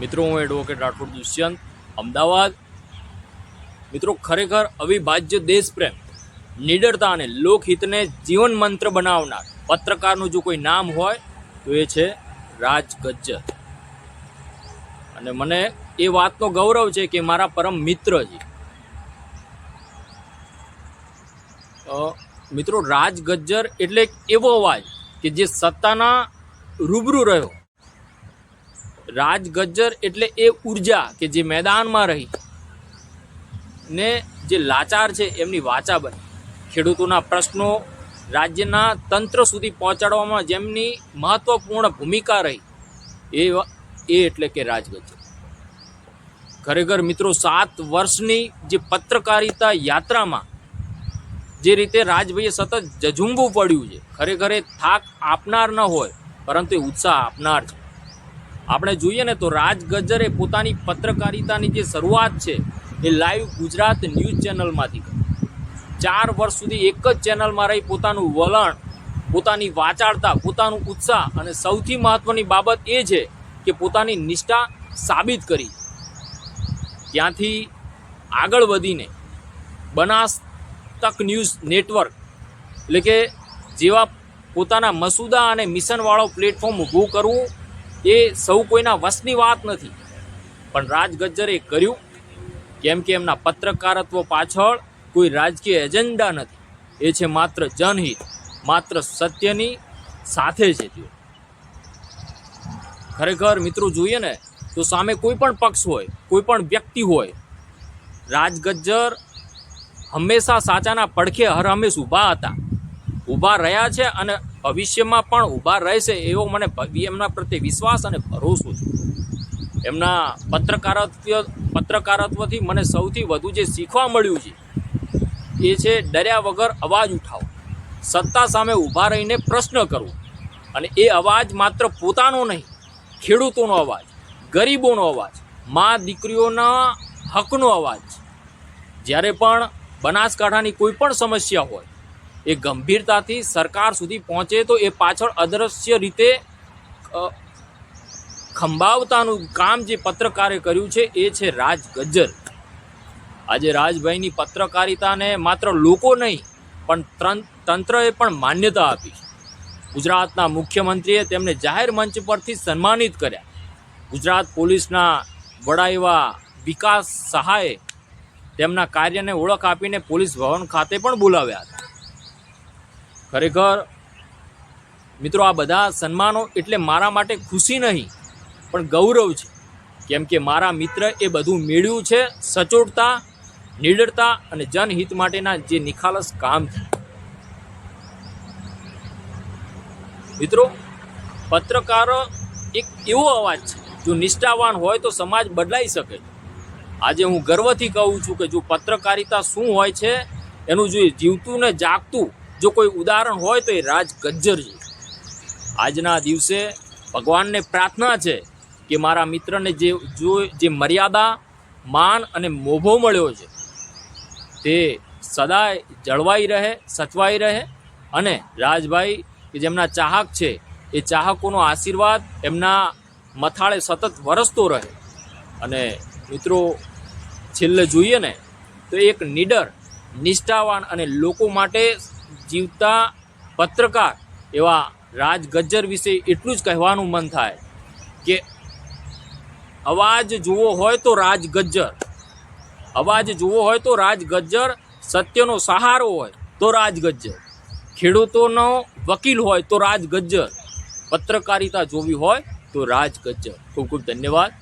મિત્રો, હું એડવોકેટ રાઠોડ દુષ્યંત, અમદાવાદ. મિત્રો, ખરેખર અવિભાજ્ય દેશપ્રેમ, નિડરતા અને લોકહિતને જીવન મંત્ર બનાવનાર પત્રકારનું જો કોઈ નામ હોય, તો એ છે રાજ ગજ્જર. અને મને એ વાતનો ગૌરવ છે કે મારા પરમ મિત્રજી મિત્રો, રાજ ગજ્જર એટલે એક એવો અવાજ કે જે સત્તાના રૂબરૂ રહ્યો. રાજ ગજ્જર એટલે એ ઊર્જા કે જે મેદાનમાં રહી ને જે લાચાર છે એમની વાચા બની. ખેડૂતોના પ્રશ્નો રાજ્યના તંત્ર સુધી પહોંચાડવામાં જેમની મહત્વપૂર્ણ ભૂમિકા રહી, એ એ એટલે કે રાજગજ્જર. ખરેખર મિત્રો, સાત વર્ષની જે પત્રકારિતા યાત્રામાં જે રીતે રાજભાઈએ સતત જજુંબવું પડ્યું છે, ખરેખર એ થાક આપનાર ન હોય, પરંતુ એ ઉત્સાહ આપનાર છે. આપણે જોઈએ ને તો રાજ ગજ્જરે પોતાની પત્રકારિતાની જે શરૂઆત છે, એ લાઈવ ગુજરાત ન્યૂઝ ચેનલમાંથી કરી. ચાર વર્ષ સુધી એક જ ચેનલમાં રહી પોતાનું વલણ, પોતાની વાચાળતા, પોતાનું ઉત્સાહ અને સૌથી મહત્વની બાબત એ છે કે પોતાની નિષ્ઠા સાબિત કરી. ત્યાંથી આગળ વધીને બનાસ તક ન્યૂઝ નેટવર્ક એટલે કે જેવા પોતાના મસૂદા અને મિશનવાળો પ્લેટફોર્મ ઊભું કરવું એ સૌ કોઈના વશની વાત નથી. પણ રાજ ગજ્જરે કર્યું, કેમ કે એમના પત્રકારત્વ પાછળ કોઈ રાજકીય એજન્ડા નથી. એ છે માત્ર જનહિત, માત્ર સત્યની સાથે છે તેઓ. ખરેખર મિત્રો જોઈએ ને, તો સામે કોઈ પણ પક્ષ હોય, કોઈ પણ વ્યક્તિ હોય, રાજ ગજ્જર હંમેશા સાચાના પડખે હર હંમેશ ઊભા હતા. ઊભા રહ્યા છે અને ભવિષ્યમાં પણ ઊભા રહેશે એવો મને એમના પ્રત્યે વિશ્વાસ અને ભરોસો છે. એમના પત્રકારત્વ, પત્રકારત્વથી મને સૌથી વધુ જે શીખવા મળ્યું છે, એ છે ડર્યા વગર અવાજ ઉઠાવો. સત્તા સામે ઊભા રહીને પ્રશ્ન કરવો. અને એ અવાજ માત્ર પોતાનો નહીં, ખેડૂતોનો અવાજ, ગરીબોનો અવાજ, મા દીકરીઓના હકનો અવાજ જ્યારે પણ બનાસકાંઠાની કોઈ પણ સમસ્યા હોય એ ગંભીરતાથી સરકાર સુધી પહોંચે તો એ પાછળ અદ્રશ્ય રીતે ખંભાવતાનું કામ જે પત્રકારે કર્યું છે એ છે રાજ ગજ્જર. આજે રાજભાઈની પત્રકારિતાને માત્ર લોકો નહીં, પણ તંત્રએ પણ માન્યતા આપી ગુજરાતના મુખ્યમંત્રીએ તેમને જાહેર મંચ પરથી સન્માનિત કર્યા. ગુજરાત પોલીસના વડા એવા વિકાસ સહાયે તેમના કાર્યને ઓળખ આપીને પોલીસ ભવન ખાતે પણ બોલાવ્યા હતા. ખરેખર, મિત્રો આ બધા સન્માનો એટલે મારા માટે ખુશી નહીં, પણ ગૌરવ છે. કેમ કે મારા મિત્ર એ બધું મેળવ્યું છે સચોટતા, નિડરતા અને જનહિત માટેના જે નિખાલસ કામ છે. મિત્રો, પત્રકાર એક એવો અવાજ છે, જો નિષ્ઠાવાન હોય તો સમાજ બદલાઈ શકે આજે હું ગર્વથી કહું છું કે જો પત્રકારિતા શું હોય છે, એનું જો જીવતું ને જાગતું જો કોઈ ઉદાહરણ હોય તો એ રાજ ગજ્જર છે. આજના દિવસે ભગવાનને પ્રાર્થના છે કે મારા મિત્રને જે જો જે મર્યાદા, માન અને મોભો મળ્યો છે, તે સદાય જળવાઈ રહે, સચવાઈ રહે અને રાજભાઈ કે જેમના ચાહક છે, એ ચાહકોનો આશીર્વાદ એમના મથાળે સતત વરસતો રહે. અને મિત્રો, છેલ્લે જોઈએ ને, તો એક નીડર, નિષ્ઠાવાન અને લોકો માટે જીવતા પત્રકાર એવા રાજ ગજ્જર વિશે એટલું જ કહેવાનું મન થાય કે અવાજ જોવો હોય તો રાજ ગજ્જર અવાજ જોવો હોય તો રાજ ગજ્જર સત્યનો સહારો હોય તો રાજ ગજ્જર ખેડૂતોનો વકીલ હોય તો રાજ ગજ્જર પત્રકારિતા જોવી હોય તો રાજ ગજ્જર ખૂબ ખૂબ ધન્યવાદ.